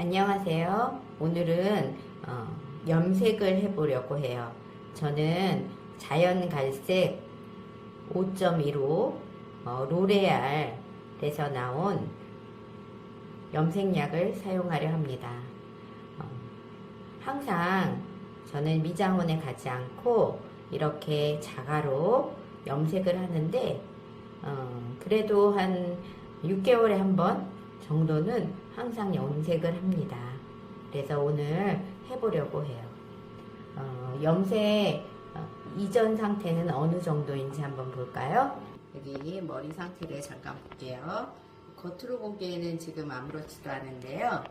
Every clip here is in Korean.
안녕하세요. 오늘은 어, 염색을 해보려고 해요. 저는 자연 갈색 5.15 어, 로레알에서 나온 염색약을 사용하려 합니다. 어, 항상 저는 미장원에 가지 않고 이렇게 자가로 염색을 하는데 어, 그래도 한 6개월에 한번 정도는 항상 염색을 합니다. 그래서 오늘 해보려고 해요. 어, 염색 어, 이전 상태는 어느 정도인지 한번 볼까요? 여기 머리 상태를 잠깐 볼게요. 겉으로 보기에는 지금 아무렇지도 않은데요.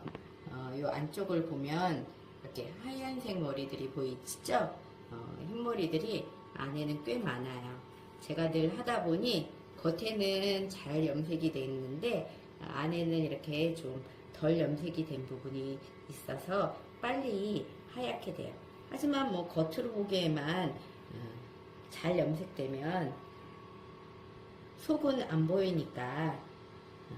어, 이 안쪽을 보면 이렇게 하얀색 머리들이 보이시죠? 어, 흰머리들이 안에는 꽤 많아요. 제가 늘 하다 보니 겉에는 잘 염색이 돼 있는데 안에는 이렇게 좀 덜 염색이 된 부분이 있어서 빨리 하얗게 돼요. 하지만 뭐 겉으로 보기에만 어, 잘 염색되면 속은 안 보이니까 어,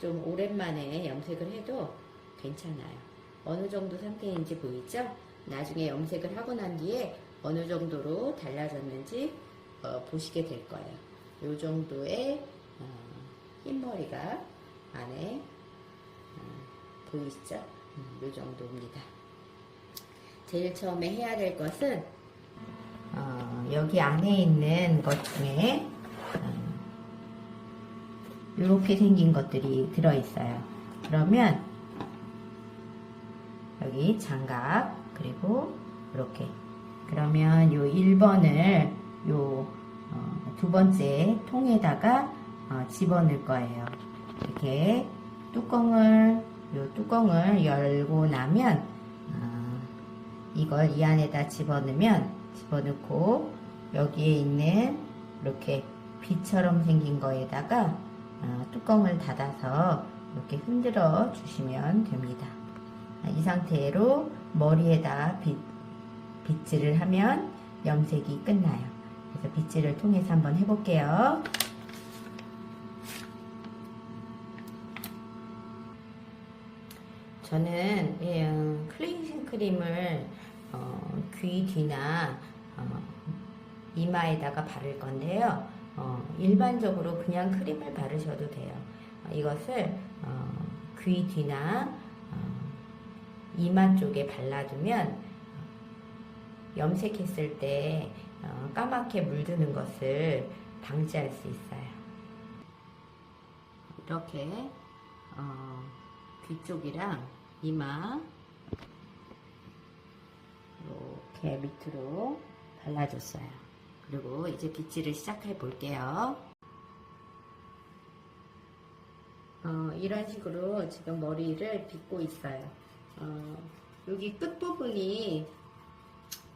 좀 오랜만에 염색을 해도 괜찮아요. 어느 정도 상태인지 보이죠? 나중에 염색을 하고 난 뒤에 어느 정도로 달라졌는지 어, 보시게 될 거예요. 요 정도의 어, 흰머리가 안에 어, 보이시죠? 음, 요 정도입니다. 제일 처음에 해야 될 것은 어, 여기 안에 있는 것 중에 이렇게 생긴 것들이 들어있어요. 그러면 여기 장갑 그리고 이렇게 그러면 요 1번을 요 어, 두 번째 통에다가 어, 집어넣을 거예요. 이렇게 뚜껑을 요 뚜껑을 열고 나면 어, 이걸 이 안에다 집어넣으면 집어넣고 여기에 있는 이렇게 비처럼 생긴 거에다가 어, 뚜껑을 닫아서 이렇게 흔들어 주시면 됩니다. 아, 이 상태로 머리에다 빗, 빗질을 하면 염색이 끝나요. 그래서 빗질을 통해서 한번 해볼게요. 저는 예, 음, 클렌징 크림을 어, 귀 뒤나 어, 이마에다가 바를 건데요. 어, 일반적으로 그냥 크림을 바르셔도 돼요. 어, 이것을 어, 귀 뒤나 어, 이마 쪽에 발라두면 염색했을 때 어, 까맣게 물드는 것을 방지할 수 있어요. 이렇게 어, 귀 쪽이랑 이마 이렇게 밑으로 발라줬어요. 그리고 이제 빗질을 시작해 볼게요. 어, 이런 식으로 지금 머리를 빗고 있어요. 어, 여기 끝부분이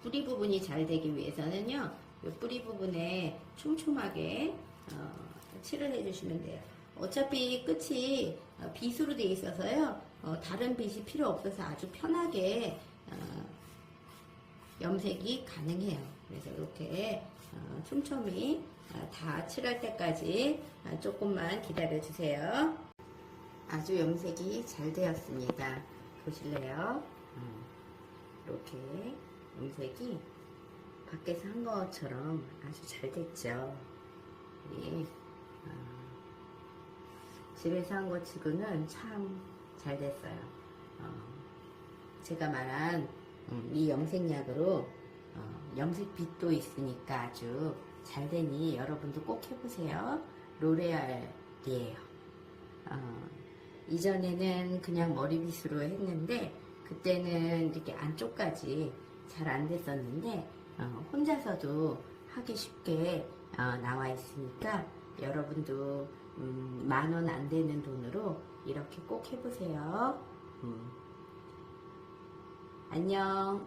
뿌리 부분이 잘 되기 위해서는요. 이 뿌리 부분에 촘촘하게 어, 칠을 해주시면 돼요. 어차피 끝이 어, 빗으로 되어 있어서요. 어, 다른 빗이 필요 없어서 아주 편하게 어, 염색이 가능해요. 그래서 이렇게 어, 촘촘히 어, 다 칠할 때까지 어, 조금만 기다려 주세요. 아주 염색이 잘 되었습니다. 보실래요? 음, 이렇게 염색이 밖에서 한 것처럼 아주 잘 됐죠. 이, 어, 집에서 한것 치고는 참 잘 됐어요. 어, 제가 말한 음, 이 염색약으로 어, 염색빛도 있으니까 아주 잘 되니 여러분도 꼭 해보세요. 로레알이에요. 어, 이전에는 그냥 머리빗으로 했는데 그때는 이렇게 안쪽까지 잘 안 됐었는데 어, 혼자서도 하기 쉽게 어, 나와 있으니까 여러분도 음, 만원 안 되는 돈으로 이렇게 꼭 해보세요. 음. 안녕.